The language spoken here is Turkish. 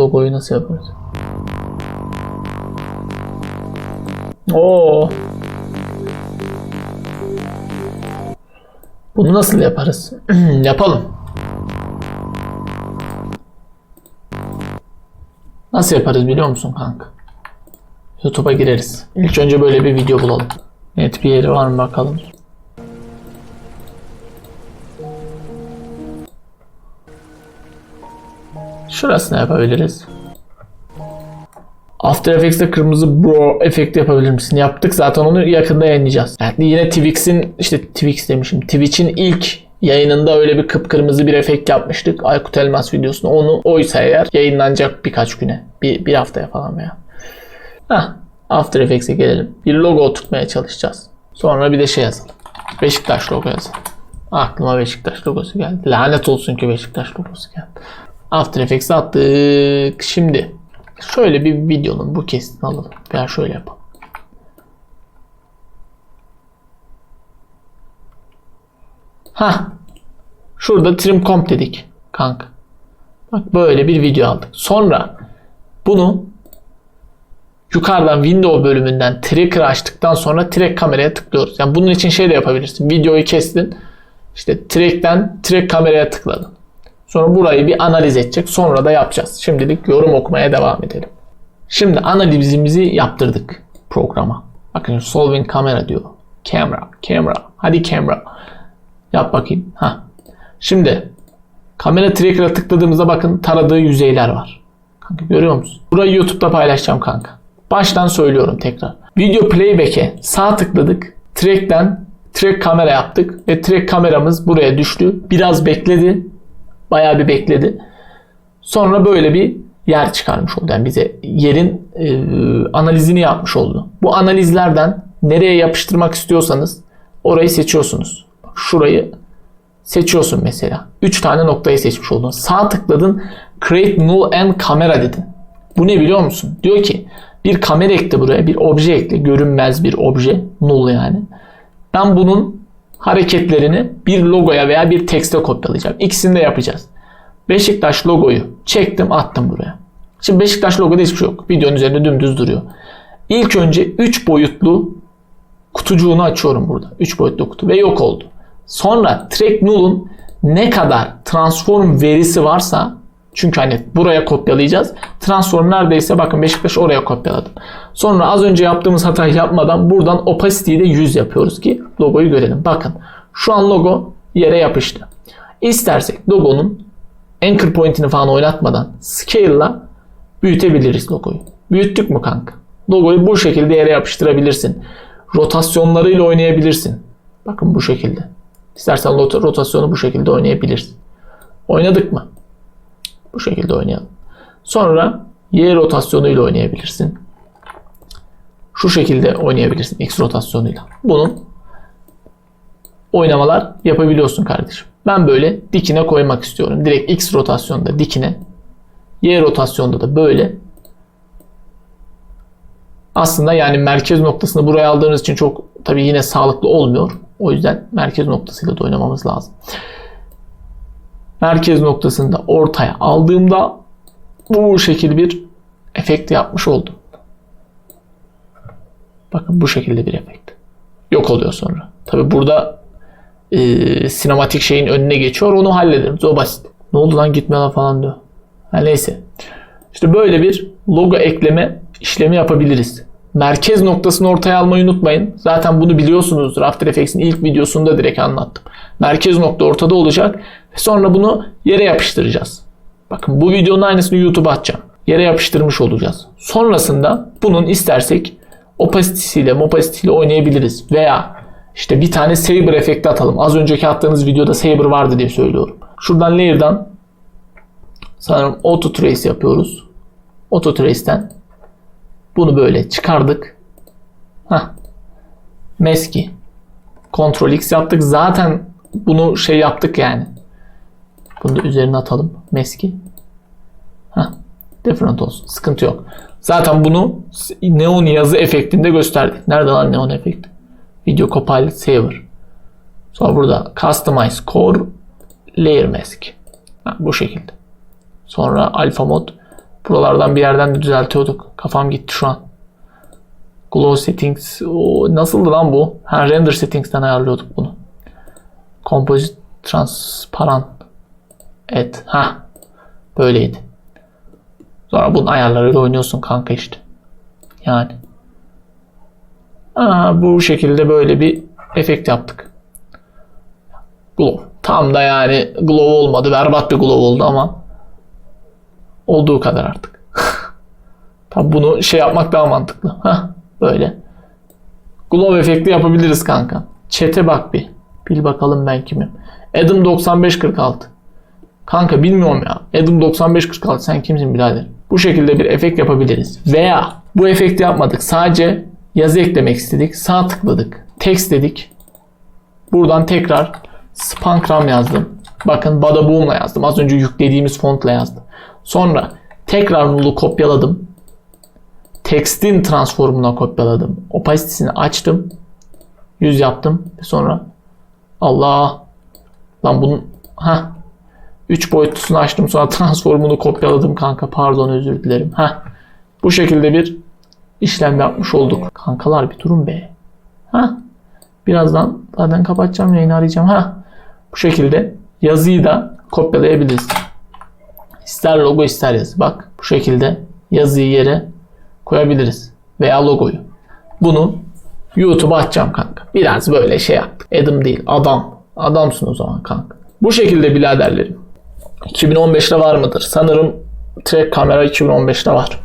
logoyu nasıl yaparız? Oo. Bunu nasıl yaparız? Yapalım. Nasıl yaparız biliyor musun kanka? YouTube'a gireriz. İlk önce böyle bir video bulalım. Net bir yeri var mı bakalım. Şurasını yapabiliriz. After Effects'te kırmızı bro efekti yapabilir misin? Yaptık zaten onu yakında yayınlayacağız. Yani yine Twix'in işte Twix demişim. Twitch'in ilk yayınında öyle bir kıpkırmızı bir efekt yapmıştık. Aykut Elmas videosunu. Onu oysa eğer yayınlanacak birkaç güne. Bir, bir haftaya falan veya. Heh, After Effects'e gelelim. Bir logo oturtmaya çalışacağız. Sonra bir de şey yazalım. Beşiktaş logo yazalım. Aklıma Beşiktaş logosu geldi. Lanet olsun ki Beşiktaş logosu geldi. After Effects'e attık. Şimdi şöyle bir videonun bu kesitini alalım. Veya şöyle yapalım. Ha, Şurada trim comp dedik kanka. Bak böyle bir video aldık. Sonra bunu yukarıdan window bölümünden tracker açtıktan sonra track kameraya tıklıyoruz. Yani bunun için şey de yapabilirsin. Videoyu kestin. İşte track'ten track kameraya tıkladın. Sonra burayı bir analiz edecek. Sonra da yapacağız. Şimdilik yorum okumaya devam edelim. Şimdi analizimizi yaptırdık programa. Bakın solving kamera diyor. Camera, camera. Hadi camera. Yap bakayım. Ha. Şimdi kamera tracker'a tıkladığımızda bakın taradığı yüzeyler var. Kanka görüyor musun? Burayı YouTube'da paylaşacağım kanka. Baştan söylüyorum tekrar. Video playback'e sağ tıkladık. Track'ten track kamera yaptık ve track kameramız buraya düştü. Biraz bekledi. Bayağı bir bekledi. Sonra böyle bir yer çıkarmış oldu. Yani bize yerin e, analizini yapmış oldu. Bu analizlerden nereye yapıştırmak istiyorsanız orayı seçiyorsunuz. Bak şurayı seçiyorsun mesela. 3 tane noktayı seçmiş oldun. Sağ tıkladın. Create null and camera dedin. Bu ne biliyor musun? Diyor ki bir kamera ekle buraya. Bir obje ekle. Görünmez bir obje. Null yani. Ben bunun hareketlerini bir logoya veya bir tekste kopyalayacağım. İkisini de yapacağız. Beşiktaş logoyu çektim attım buraya. Şimdi Beşiktaş logoda hiçbir şey yok. Videonun üzerinde dümdüz duruyor. İlk önce 3 boyutlu kutucuğunu açıyorum burada. 3 boyutlu kutu ve yok oldu. Sonra track null'un ne kadar transform verisi varsa çünkü hani buraya kopyalayacağız. Transform neredeyse bakın Beşiktaş oraya kopyaladım. Sonra az önce yaptığımız hatayı yapmadan buradan opacity'yi de 100 yapıyoruz ki logoyu görelim. Bakın şu an logo yere yapıştı. İstersek logonun anchor point'ini falan oynatmadan scale'la büyütebiliriz logoyu. Büyüttük mü kanka? Logoyu bu şekilde yere yapıştırabilirsin. Rotasyonlarıyla oynayabilirsin. Bakın bu şekilde. İstersen rot- rotasyonu bu şekilde oynayabilirsin. Oynadık mı? Bu şekilde oynayalım. Sonra Y rotasyonuyla oynayabilirsin. Şu şekilde oynayabilirsin X rotasyonuyla. Bunun oynamalar yapabiliyorsun kardeşim. Ben böyle dikine koymak istiyorum. Direkt X rotasyonda dikine. Y rotasyonda da böyle. Aslında yani merkez noktasını buraya aldığınız için çok tabii yine sağlıklı olmuyor. O yüzden merkez noktasıyla da oynamamız lazım. Merkez noktasını da ortaya aldığımda bu şekilde bir efekt yapmış oldum. Bakın bu şekilde bir efekt. Yok oluyor sonra. Tabi burada e, sinematik şeyin önüne geçiyor. Onu hallederiz. O basit. Ne oldu lan gitmiyorlar falan diyor. Ha, neyse. İşte böyle bir logo ekleme işlemi yapabiliriz. Merkez noktasını ortaya almayı unutmayın. Zaten bunu biliyorsunuzdur. After Effects'in ilk videosunda direkt anlattım. Merkez nokta ortada olacak. Sonra bunu yere yapıştıracağız. Bakın bu videonun aynısını YouTube'a atacağım. Yere yapıştırmış olacağız. Sonrasında bunun istersek opacity'siyle opacity'siyle oynayabiliriz. Veya işte bir tane saber efekti atalım. Az önceki attığınız videoda saber vardı diye söylüyorum. Şuradan layer'dan sanırım auto trace yapıyoruz. Auto trace'ten bunu böyle çıkardık. Hah. Meski. Ctrl X yaptık. Zaten bunu şey yaptık yani. Bunu da üzerine atalım. Meski. Hah. Different olsun. Sıkıntı yok. Zaten bunu neon yazı efektinde gösterdik. Nerede lan neon efekti? Video Copilot Saver. Sonra burada Customize Core Layer Mask. Ha, bu şekilde. Sonra Alpha Mod Buralardan bir yerden de düzeltiyorduk. Kafam gitti şu an. Glow settings. O, nasıldı lan bu? Ha, render settings'ten ayarlıyorduk bunu. Composite transparan. Evet. Ha. Böyleydi. Sonra bunun ayarlarıyla oynuyorsun kanka işte. Yani. Aa, bu şekilde böyle bir efekt yaptık. Glow. Tam da yani glow olmadı. Berbat bir glow oldu ama olduğu kadar artık. Tabi bunu şey yapmak daha mantıklı. Hah, böyle. Glow efekti yapabiliriz kanka. Chat'e bak bir. Bil bakalım ben kimim. Adam 9546. Kanka bilmiyorum ya. Adam 9546 sen kimsin birader? Bu şekilde bir efekt yapabiliriz. Veya bu efekti yapmadık. Sadece yazı eklemek istedik. Sağ tıkladık. Text dedik. Buradan tekrar Spankram yazdım. Bakın Badaboom'la yazdım. Az önce yüklediğimiz fontla yazdım. Sonra tekrar null'u kopyaladım. Text'in transformuna kopyaladım. Opacity'sini açtım. 100 yaptım. Sonra Allah lan bunun ha 3 boyutlusunu açtım sonra transformunu kopyaladım kanka. Pardon özür dilerim. Ha bu şekilde bir işlem yapmış olduk. Kankalar bir durun be. Ha birazdan zaten kapatacağım yayını arayacağım. Ha bu şekilde yazıyı da kopyalayabiliriz. İster logo ister yazı. Bak bu şekilde yazıyı yere koyabiliriz. Veya logoyu. Bunu YouTube'a atacağım kanka. Biraz böyle şey yap. Adam değil adam. Adamsın o zaman kanka. Bu şekilde biraderlerim. 2015'te var mıdır? Sanırım track kamera 2015'te var.